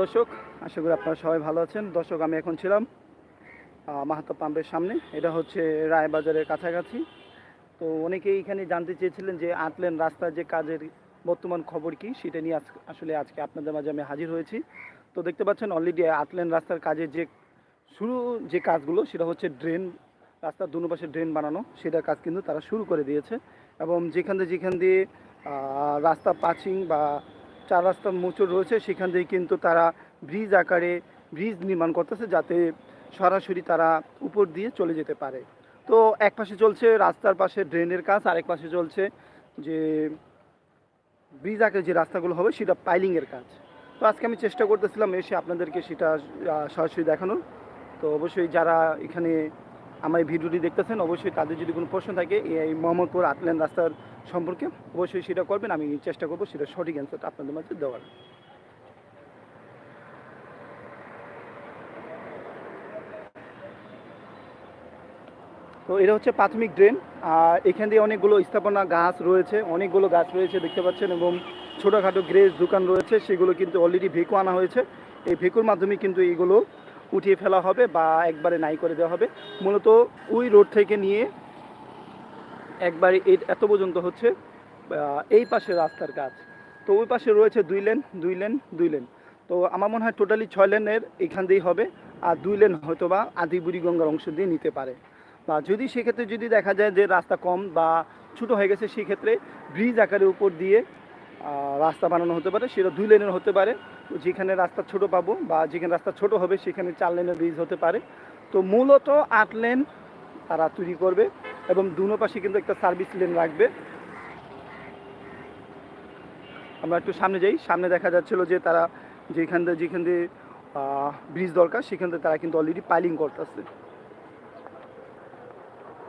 দর্শক, আশা করি আপনারা সবাই ভালো আছেন। দর্শক, আমি এখন ছিলাম মাহাতো পাম্পের সামনে। এটা হচ্ছে রায়বাজারের কাছাকাছি। তো অনেকেই এখানে জানতে চেয়েছিলেন যে আটলেন রাস্তার যে কাজের বর্তমান খবর কি, সেটা নিয়ে আসলে আজকে আপনাদের মাঝে আমি হাজির হয়েছি। তো দেখতে পাচ্ছেন অলরেডি আটলেন রাস্তার কাজের যে শুরু যে কাজগুলো, সেটা হচ্ছে ড্রেন, রাস্তার দুনো পাশে ড্রেন বানানো, সেটার কাজ কিন্তু তারা শুরু করে দিয়েছে। এবং যেখান দিয়ে যেখান দিয়ে রাস্তা পাচিং বা চার রাস্তা মোচড় রয়েছে, সেখান দিয়ে কিন্তু তারা ব্রিজ আকারে ব্রিজ নির্মাণ করতেছে যাতে সরাসরি তারা উপর দিয়ে চলে যেতে পারে। তো এক পাশে চলছে রাস্তার পাশে ড্রেনের কাজ, আরেক পাশে চলছে যে ব্রিজ আকারে যে রাস্তাগুলো হবে সেটা পাইলিংয়ের কাজ। তো আজকে আমি চেষ্টা করতেছিলাম এসে আপনাদেরকে সেটা সরাসরি দেখানোর। তো অবশ্যই যারা এখানে আমার এই ভিডিওটি দেখতেছেন, অবশ্যই তাদের যদি কোনো প্রশ্ন থাকে এই মোহাম্মদপুর আটলেন রাস্তার সম্পর্কে অবশ্যই সেটা করবেন, আমি চেষ্টা করব সেটা সঠিক অ্যান্সারটা আপনাদের মাঝে দেওয়ার। তো এটা হচ্ছে প্রাথমিক ড্রেন, আর এখান দিয়ে অনেকগুলো স্থাপনা গাছ রয়েছে, অনেকগুলো গাছ রয়েছে দেখতে পাচ্ছেন, এবং ছোটোখাটো গ্রেস দোকান রয়েছে, সেগুলো কিন্তু অলরেডি ভেকু আনা হয়েছে। এই ভেকুর মাধ্যমে কিন্তু এইগুলো উঠিয়ে ফেলা হবে বা একবারে নাই করে দেওয়া হবে। মূলত ওই রোড থেকে নিয়ে একবারে এত পর্যন্ত হচ্ছে এই পাশে রাস্তার কাজ। তো ওই পাশে রয়েছে দুই লেন দুই লেন দুই লেন। তো আমার মনে হয় টোটালি ছয় লেনের এখান দিয়েই হবে, আর দুই লেন হয়তো বা আদি বুড়িগঙ্গার অংশ দিয়ে নিতে পারে। বা যদি সেক্ষেত্রে যদি দেখা যায় যে রাস্তা কম বা ছোটো হয়ে গেছে, সেক্ষেত্রে ব্রিজ আকারের উপর দিয়ে রাস্তা বানানো হতে পারে, সেটা দুই লেনের হতে পারে। যেখানে রাস্তা ছোট পাবো বা যেখানে রাস্তা ছোট হবে, সেখানে চার লেনের ব্রিজ হতে পারে। তো মূলত আট লেন তারা তৈরি করবে এবং দুনো পাশে কিন্তু একটা সার্ভিস লেন রাখবে। আমরা একটু সামনে যাই। সামনে দেখা যাচ্ছিল যে তারা যেখান দিয়ে যেখান দিয়ে ব্রিজ দরকার, সেখান থেকে তারা কিন্তু অলরেডি পাইলিং করতেছে।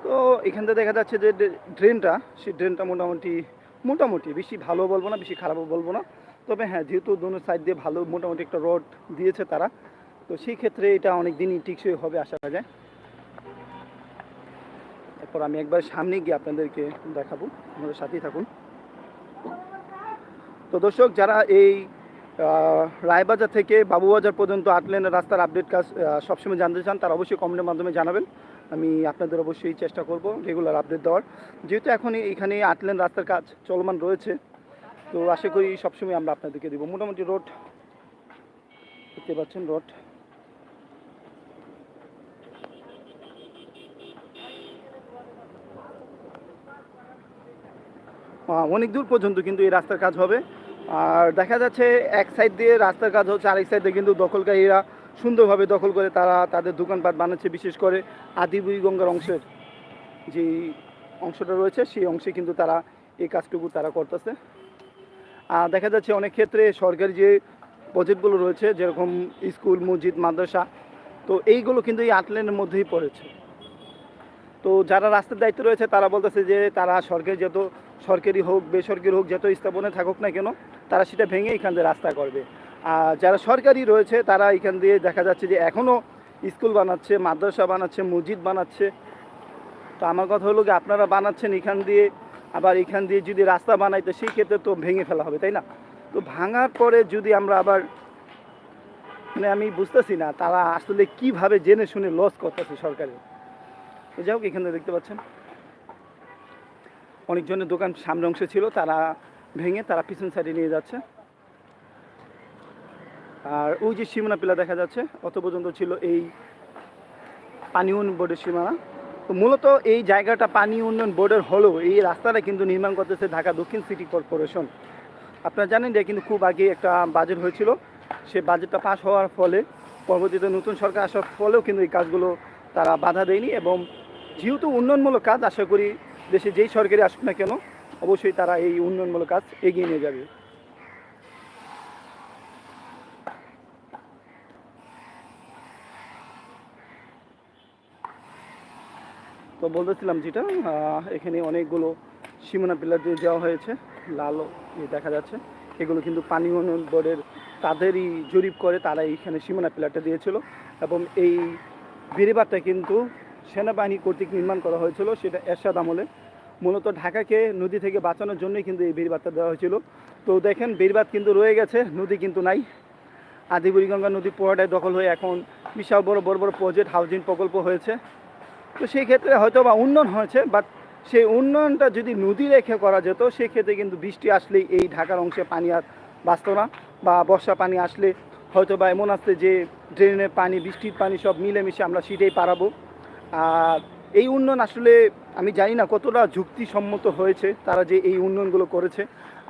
তো এখান থেকে দেখা যাচ্ছে যে ড্রেনটা সেই ড্রেনটা মোটামুটি মোটামুটি বেশি ভালো বলব না, বেশি খারাপও বলব না। তবে হ্যাঁ যেহেতু দোনো সাইড দিয়ে ভালো মোটামুটি একটা রড দিয়েছে তারা, তো সেই ক্ষেত্রে এটা অনেক দিনই টিকসই হবে আশা করা যায়। এরপর আমি একবার সামনে গিয়ে আপনাদেরকে দেখাবো আমাদের সাথেই থাকুন। তো দর্শক, যারা এই রায়বাজার থেকে বাবুবাজার পর্যন্ত আট লেনের রাস্তার আপডেট কাজ সবসময় জানতে চান, তারা অবশ্যই কমেন্টের মাধ্যমে জানাবেন। আমি আপনাদের অবশ্যই চেষ্টা করব রেগুলার আপডেট দেওয়ার। যেহেতু এখন এখানে আট লেন রাস্তার কাজ চলমান রয়েছে তো আশা করি সবসময় আমরা আপনাদেরকে দেবো। মোটামুটি রোড দেখতে পাচ্ছেন, রোড। অনেক দূর পর্যন্ত কিন্তু এই রাস্তার কাজ হবে। আর দেখা যাচ্ছে এক সাইড দিয়ে রাস্তার কাজ হচ্ছে, আরেক সাইডে কিন্তু দখলকারীরা সুন্দরভাবে দখল করে তারা তাদের দোকানপাট বানাচ্ছে, বিশেষ করে গঙ্গার অংশের যে অংশটা রয়েছে, সেই অংশে কিন্তু তারা এই কাজটুকু তারা করতেছে। দেখা যাচ্ছে অনেক ক্ষেত্রে সরকারি যে প্রজেক্টগুলো রয়েছে, যেরকম স্কুল, মসজিদ, মাদ্রাসা, তো এইগুলো কিন্তু এই আট লেনের মধ্যেই পড়েছে। তো যারা রাস্তার দায়িত্ব রয়েছে, তারা বলতেছে যে তারা সরকারি যত সরকারি হোক, বেসরকারি হোক, যত স্থাপনে থাকুক না কেন, তারা সেটা ভেঙে এখান দিয়ে রাস্তা করবে। আর যারা সরকারি রয়েছে, তারা এখান দিয়ে দেখা যাচ্ছে যে এখনও স্কুল বানাচ্ছে, মাদ্রাসা বানাচ্ছে, মসজিদ বানাচ্ছে। তো আমার কথা হলো কি আপনারা বানাচ্ছেন এখান দিয়ে আবার এখান দিয়ে যদি রাস্তা বানাই, তো সেই ক্ষেত্রে তো ভেঙে ফেলা হবে, তাই না? তো ভাঙার পরে যদি আমরা আবার মানে আমি বুঝতেছি না, তারা আসলে কীভাবে জেনে শুনে লস করতেছে সরকারের। যাই হোক, এখানে দেখতে পাচ্ছেন। অনেকজনের দোকান সামনে অংশে ছিল, তারা ভেঙে তারা পিছন সাইডে নিয়ে যাচ্ছে। আর ওই যে সীমানা পিলা দেখা যাচ্ছে, অত পর্যন্ত ছিল এই পানি উন্নয়ন বোর্ডের সীমানা। মূলত এই জায়গাটা পানি উন্নয়ন বোর্ডের হলেও এই রাস্তাটা কিন্তু নির্মাণ করতেছে ঢাকা দক্ষিণ সিটি কর্পোরেশন। আপনারা জানেন যে কিন্তু খুব আগে একটা বাজেট হয়েছিল। সে বাজেটটা পাস হওয়ার ফলে পরবর্তীতে নতুন সরকার আসার ফলেও কিন্তু এই কাজগুলো তারা বাধা দেয়নি এবং যেহেতু উন্নয়নমূলক কাজ, আশা করি দেশে যেই সরকারি আসুক না কেন, অবশ্যই তারা এই উন্নয়নমূলক কাজ এগিয়ে নিয়ে যাবে। তো বলতেছিলাম যেটা এখানে অনেকগুলো সীমানা পিলার দিয়ে দেওয়া হয়েছে লাল দেখা যাচ্ছে। এগুলো কিন্তু পানি উন্নয়ন বোর্ডের তাদেরই জরিপ করে তারা এইখানে সীমানা পিলারটা দিয়েছিল এবং এই বেড়িবাঁধটা কিন্তু সেনাবাহিনী কর্তৃক নির্মাণ করা হয়েছিল, সেটা এরশাদ আমলে। মূলত ঢাকাকে নদী থেকে বাঁচানোর জন্যই কিন্তু এই বেড়িবাঁধটা দেওয়া হয়েছিল। তো দেখেন, বেড়িবাঁধ কিন্তু রয়ে গেছে, নদী কিন্তু নাই। আদি বুড়িগঙ্গা নদী পুরোটাই দখল হয়ে এখন বিশাল বড় বড় বড় প্রজেক্ট হাউজিং প্রকল্প হয়েছে। তো সেই ক্ষেত্রে হয়তো বা উন্নয়ন হয়েছে বাট সেই উন্নয়নটা যদি নদী রেখে করা যেত সেক্ষেত্রে কিন্তু বৃষ্টি আসলেই এই ঢাকার অংশে পানি আর বাঁচত না, বা বর্ষা পানি আসলে হয়তো বা এমন আসছে যে ড্রেনের পানি, বৃষ্টির পানি সব মিলেমিশে আমরা সেটাই পারাবো আর এই উন্নয়ন আসলে আমি জানি না কতটা যুক্তিসম্মত হয়েছে, তারা যে এই উন্নয়নগুলো করেছে।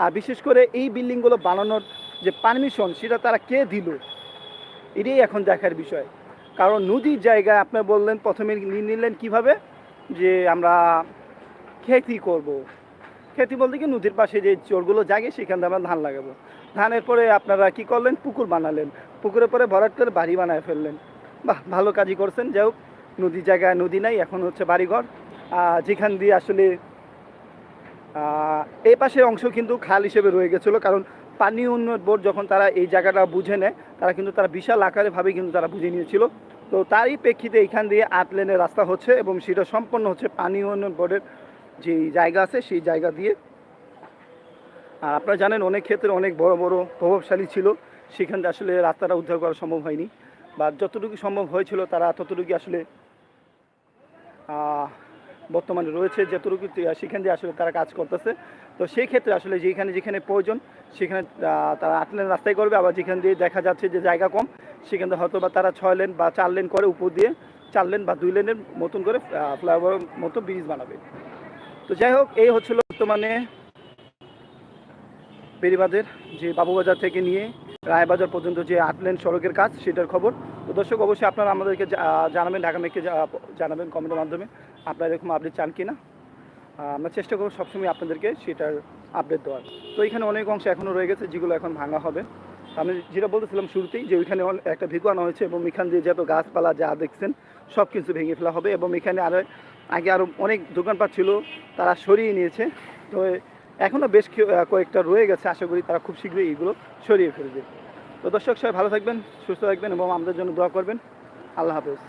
আর বিশেষ করে এই বিল্ডিংগুলো বানানোর যে পারমিশন সেটা তারা কে দিল? এটাই এখন দেখার বিষয়। কারণ নদীর জায়গায় আপনি বললেন, প্রথমে নিলেন কীভাবে? যে আমরা খেতি করব। খেতি বলতে কি, নদীর পাশে যে চোরগুলো জাগে, সেখান থেকে আমরা ধান লাগাবো। ধানের পরে আপনারা কি করলেন? পুকুর বানালেন। পুকুরের পরে ভরাট করে বাড়ি বানায় ফেললেন। বাহ, ভালো কাজই করছেন। যাই হোক নদীর জায়গায় নদী নাই, এখন হচ্ছে বাড়িঘর। যেখান দিয়ে আসলে এই পাশের অংশ কিন্তু খাল হিসেবে রয়ে গেছিল। কারণ পানি উন্নয়ন বোর্ড যখন তারা এই জায়গাটা বুঝে নেয়, তারা কিন্তু তারা বিশাল আকারে ভাবে কিন্তু তারা বুঝে নিয়েছিল। তো তারই প্রেক্ষিতে এখান দিয়ে আট লেনের রাস্তা হচ্ছে এবং সেটা সম্পন্ন হচ্ছে পানি উন্নয়ন বোর্ডের যে জায়গা আছে সেই জায়গা দিয়ে। আর আপনারা জানেন অনেক ক্ষেত্রে অনেক বড় বড় প্রভাবশালী ছিল, সেখান থেকে আসলে রাস্তাটা উদ্ধার করা সম্ভব হয়নি। বা যতটুকু সম্ভব হয়েছিল তারা ততটুকু আসলে বর্তমানে রয়েছে, যতটুকু সেখান দিয়ে আসলে তারা কাজ করতেছে। তো সেই ক্ষেত্রে আসলে যেখানে যেখানে প্রয়োজন সেখানে তারা আট লেন রাস্তায় করবে আবার যেখান দিয়ে দেখা যাচ্ছে যে জায়গা কম সেখান হয়তো বা তারা ছয় লেন বা চার লেন করে উপর দিয়ে চার লেন বা দুই লেনের মতন করে ফ্লাইওভারের মতো ব্রিজ বানাবে। তো যাই হোক এই হচ্ছিল বর্তমানে বেরিবাদের যে বাবুবাজার থেকে নিয়ে রায়বাজার পর্যন্ত যে আট লেন সড়কের কাজ সেটার খবর। তো দর্শক অবশ্যই আপনারা আমাদেরকে জানাবেন ঢাকা মেককে জানাবেন কমেন্টের মাধ্যমে। আপনারা এরকম আপডেট চান কিনা? আহ, আমরা চেষ্টা করব সবসময় আপনাদেরকে সেটার আপডেট দেওয়ার। তো এখানে অনেক অংশ এখনও রয়ে গেছে যেগুলো এখন ভাঙা হবে। আমি যেটা বলতেছিলাম শুরুতেই যে ওইখানে একটা ভিগু আনা হয়েছে এবং এখান দিয়ে যত গাছপালা যা দেখছেন সব কিছু ভেঙে ফেলা হবে এবং এখানে আরও আগে আরও অনেক দোকানপাট ছিল, তারা সরিয়ে নিয়েছে। তো এখনও বেশ কয়েকটা রয়ে গেছে, আশা করি তারা খুব শীঘ্রই এগুলো সরিয়ে ফেলবে। তো দর্শক সবাই ভালো থাকবেন, সুস্থ থাকবেন এবং আমাদের জন্য দোয়া করবেন। আল্লাহ হাফেজ।